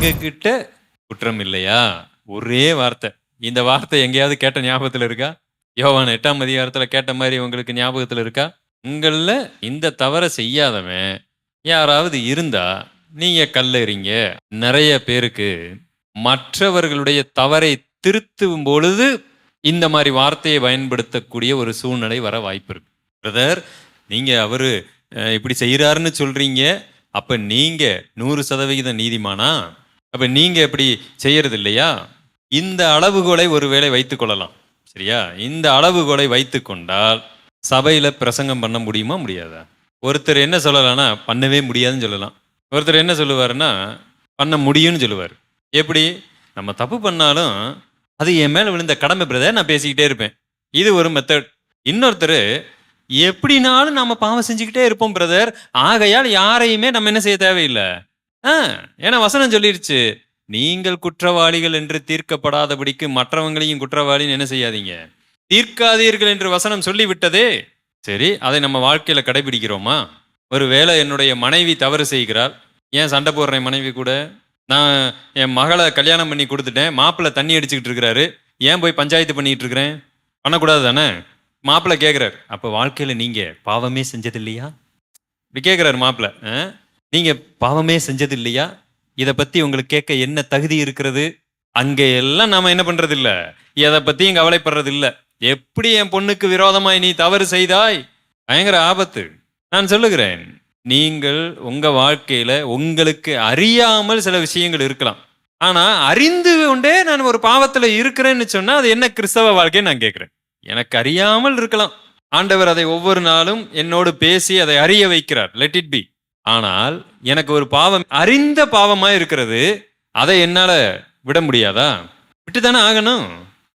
எங்ககிட்ட குற்றம் இல்லையா ஒரே வார்த்தை. இந்த வார்த்தை எங்கேயாவது கேட்ட ஞாபகத்தில் இருக்கா? யோவான் எட்டாம் அதிகாரத்தில் கேட்ட மாதிரி உங்களுக்கு ஞாபகத்தில் இருக்கா? உங்களில் இந்த தவறை செய்யாதவன் யாராவது இருந்தா நீங்கள் கல்லறிங்க. நிறைய பேருக்கு மற்றவர்களுடைய தவறை திருத்தும் பொழுது இந்த மாதிரி வார்த்தையை பயன்படுத்தக்கூடிய ஒரு சூழ்நிலை வர வாய்ப்பு இருக்கு. பிரதர் நீங்கள் அவர் இப்படி செய்கிறாருன்னு சொல்கிறீங்க அப்போ நீங்கள் நூறு சதவிகித நீதிமானா? அப்போ நீங்கள் இப்படி செய்கிறது இல்லையா இந்த அளவுகோலை ஒருவேளை வைத்து கொள்ளலாம். சரியா? இந்த அளவுகோலை வைத்து கொண்டால் சபையில் பிரசங்கம் பண்ண முடியுமா முடியாதா? ஒருத்தர் என்ன சொல்லலாம்னா பண்ணவே முடியாதுன்னு சொல்லலாம். ஒருத்தர் என்ன சொல்லுவாருன்னா பண்ண முடியும்னு சொல்லுவார். எப்படி? நம்ம தப்பு பண்ணாலும் அது என் மேலே விழுந்த கடமை பிரதர் நான் பேசிக்கிட்டே இருப்பேன். இது ஒரு மெத்தட் இன்னொருத்தர் எப்படினாலும் நம்ம பாவம் செஞ்சுக்கிட்டே இருப்போம் பிரதர். ஆகையால் யாரையுமே நம்ம என்ன செய்ய தேவையில்லை? ஆ ஏன்னா வசனம் சொல்லிருச்சு. நீங்கள் குற்றவாளிகள் என்று தீர்க்கப்படாதபடிக்கு மற்றவங்களையும் குற்றவாளின்னு என்ன செய்யாதீங்க? தீர்க்காதீர்கள் என்று வசனம் சொல்லிவிட்டதே. சரி அதை நம்ம வாழ்க்கையில கடைபிடிக்கிறோமா? ஒருவேளை என்னுடைய மனைவி தவறு செய்கிறாள். ஏன் சண்டை போடுறேன் மனைவி கூட? நான் என் மகளை கல்யாணம் பண்ணி கொடுத்துட்டேன். மாப்பிள்ளை தண்ணி அடிச்சுக்கிட்டு இருக்கிறாரு. ஏன் போய் பஞ்சாயத்து பண்ணிட்டு இருக்கிறேன்? பண்ணக்கூடாது தானே? மாப்பிள்ளை கேட்குறாரு அப்போ வாழ்க்கையில நீங்க பாவமே செஞ்சது இல்லையா இப்படி கேட்குறாரு மாப்பிள்ளை. ஆ? நீங்கள் பாவமே செஞ்சது இல்லையா இதை பற்றி உங்களுக்கு கேட்க என்ன தகுதி இருக்கிறது? அங்கே எல்லாம் நாம் என்ன பண்ணுறது இல்லை எதை பற்றியும் கவலைப்படுறது இல்லை எப்படி என் பொண்ணுக்கு விரோதமாய் நீ தவறு செய்தாய்? பயங்கர ஆபத்து. நான் சொல்லுகிறேன் நீங்கள் உங்கள் வாழ்க்கையில் உங்களுக்கு அறியாமல் சில விஷயங்கள் இருக்கலாம். ஆனால் அறிந்து கொண்டே நான் ஒரு பாவத்தில் இருக்கிறேன்னு சொன்னால் அது என்ன கிறிஸ்தவ வாழ்க்கைன்னு நான் கேட்குறேன். எனக்கு அறியாமல் இருக்கலாம். ஆண்டவர் அதை ஒவ்வொரு நாளும் என்னோடு பேசி அதை அறிய வைக்கிறார். லெட் இட் பி ஆனால் எனக்கு ஒரு பாவம் அறிந்த பாவமாக இருக்கிறது. அதை என்னால் விட முடியாதா? விட்டு தானே ஆகணும்?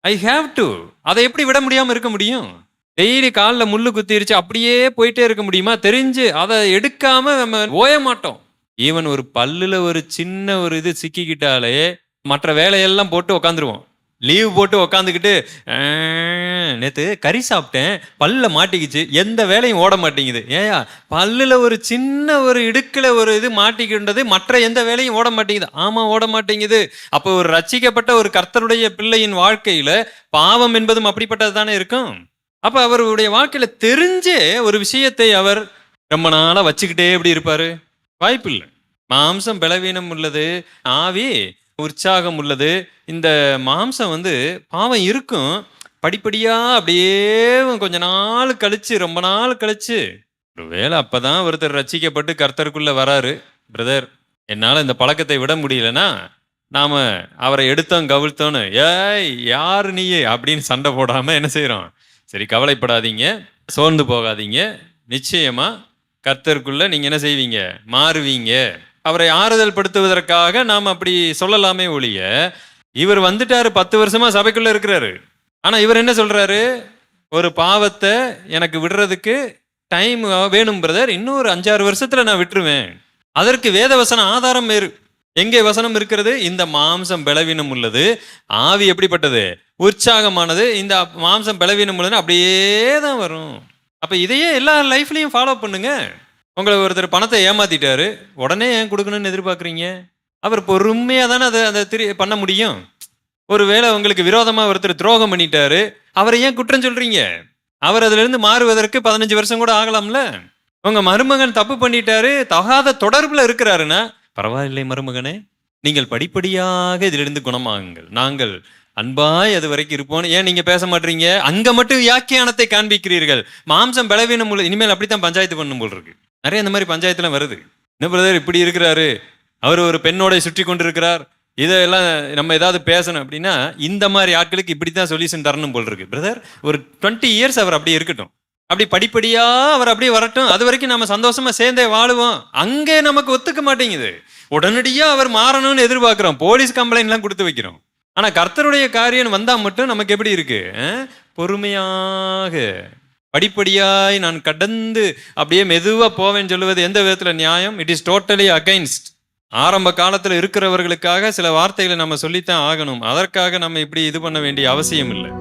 ஐ ஹாவ் டு அதை எப்படி விட முடியாமல் இருக்க முடியும்? டெய்லி காலில் முள்ளு குத்திருச்சு அப்படியே போயிட்டே இருக்க முடியுமா? தெரிஞ்சு அதை எடுக்காம நம்ம ஓய மாட்டோம். ஈவன் ஒரு பல்லுல ஒரு சின்ன ஒரு இது சிக்கிக்கிட்டாலே மற்ற வேலையெல்லாம் போட்டு உக்காந்துருவோம். லீவ் போட்டு உக்காந்துக்கிட்டு நேற்று கறி சாப்பிட்டேன் பல்ல மாட்டிக்கிச்சு எந்த வேலையும் ஓட மாட்டேங்குது. ஏயா பல்லில் ஒரு சின்ன ஒரு இடுக்கில் ஒரு இது மாட்டிக்கின்றது மற்ற எந்த வேலையும் ஓட மாட்டேங்குது. ஆமாம் ஓட மாட்டேங்குது. அப்போ ஒரு ரசிக்கப்பட்ட ஒரு கர்த்தருடைய பிள்ளையின் வாழ்க்கையில் பாவம் என்பதும் அப்படிப்பட்டது தானே இருக்கும்? அப்போ அவருடைய வாழ்க்கையில் தெரிஞ்சே ஒரு விஷயத்தை அவர் ரொம்ப நாளாக வச்சுக்கிட்டே எப்படி இருப்பார்? வாய்ப்பு இல்லை மாம்சம் பலவீனம் உள்ளது. ஆவி உற்சாகம் உள்ளது. இந்த மாம்சம் வந்து பாவம் இருக்கும். படிப்படியாக அப்படியே கொஞ்ச நாள் கழிச்சு ரொம்ப நாள் கழிச்சு. ஒருவேளை அப்பதான் ஒருத்தர் ரசிக்கப்பட்டு கர்த்தருக்குள்ளே வராரு. பிரதர் என்னால் இந்த பழக்கத்தை விட முடியலன்னா நாம் அவரை எடுத்தோம் கவிழ்த்தோன்னு ஏய் யார் நீயே? அப்படின்னு சண்டை போடாமல் என்ன செய்கிறோம் சரி கவலைப்படாதீங்க. சோர்ந்து போகாதீங்க. நிச்சயமாக கர்த்தருக்குள்ளே நீங்கள் என்ன செய்வீங்க? மாறுவீங்க. அவரை ஆறுதல் படுத்துவதற்காக நாம் அப்படி சொல்லலாமே ஒழிய இவர் வந்துட்டாரு பத்து வருஷமா சபைக்குள்ள இருக்கிறாரு. ஆனா இவர் என்ன சொல்றாரு? ஒரு பாவத்தை எனக்கு விடுறதுக்கு டைம் வேணும் பிரதர் இன்னும் ஒரு அஞ்சாறு வருஷத்துல நான் விட்டுருவேன். அதற்கு வேத வசனம் ஆதாரம் வேறு. எங்கே வசனம் இருக்கிறது? இந்த மாம்சம் பலவீனம் உள்ளது. ஆவி எப்படிப்பட்டது? உற்சாகமானது. இந்த மாம்சம் பலவீனம் உள்ளதுன்னு அப்படியே தான் வரும். அப்ப இதையே எல்லா லைஃப்லயும் ஃபாலோ பண்ணுங்க. உங்களை ஒருத்தர் பணத்தை ஏமாத்திட்டாரு உடனே ஏன் கொடுக்கணும்னு எதிர்பார்க்குறீங்க? அவர் பொறுமையாக தானே அதை அதை திரு பண்ண முடியும். ஒருவேளை உங்களுக்கு விரோதமாக ஒருத்தர் துரோகம் பண்ணிட்டாரு அவரை ஏன் குற்றம் சொல்கிறீங்க அவர் அதிலிருந்து மாறுவதற்கு பதினஞ்சு வருஷம் கூட ஆகலாம்ல? உங்கள் மருமகன் தப்பு பண்ணிட்டாரு தகாத தொடர்பில் இருக்கிறாருன்னா பரவாயில்லை மருமகனே. நீங்கள் படிப்படியாக இதிலிருந்து குணமாகுங்கள். நாங்கள் அன்பாய் அது வரைக்கும் இருப்போம் ஏன் நீங்க பேச மாட்டீங்க? அங்க மட்டும் வியாக்கியானத்தை காண்பிக்கிறீர்கள். மாம்சம் பலவீனம் இனிமேல் அப்படித்தான் பஞ்சாயத்து பண்ணும் போல் இருக்கு. நிறைய இந்த மாதிரி பஞ்சாயத்துலாம் வருது. என்ன பிரதர் இப்படி இருக்கிறாரு? அவர் ஒரு பெண்ணோட சுற்றி கொண்டிருக்கிறார். இதெல்லாம் நம்ம ஏதாவது பேசணும் அப்படின்னா இந்த மாதிரி ஆட்களுக்கு இப்படி தான் சொல்யூஷன் தரணும் போல் இருக்கு. பிரதர் ஒரு டுவெண்ட்டி இயர்ஸ் அவர் அப்படியே இருக்கட்டும். அப்படி படிப்படியாக அவர் அப்படியே வரட்டும். அது வரைக்கும் நம்ம சந்தோஷமாக சேர்ந்தே வாழுவோம். அங்கே நமக்கு ஒத்துக்க மாட்டேங்குது. உடனடியாக அவர் மாறணும்னு எதிர்பார்க்குறோம். போலீஸ் கம்ப்ளைண்ட்லாம் கொடுத்து வைக்கிறோம். ஆனால் கர்த்தருடைய காரியம் வந்தால் மட்டும் நமக்கு எப்படி இருக்கு? பொறுமையாக. படிப்படியாய் நான் கடந்து அப்படியே மெதுவாக போவேன்னு சொல்லுவது எந்த விதத்தில் நியாயம்? இட் இஸ் டோட்டலி அகைன்ஸ்ட் ஆரம்ப காலத்தில் இருக்கிறவர்களுக்காக சில வார்த்தைகளை நம்ம சொல்லித்தான் ஆகணும். அதற்காக நம்ம இப்படி இது பண்ண வேண்டிய அவசியம் இல்லை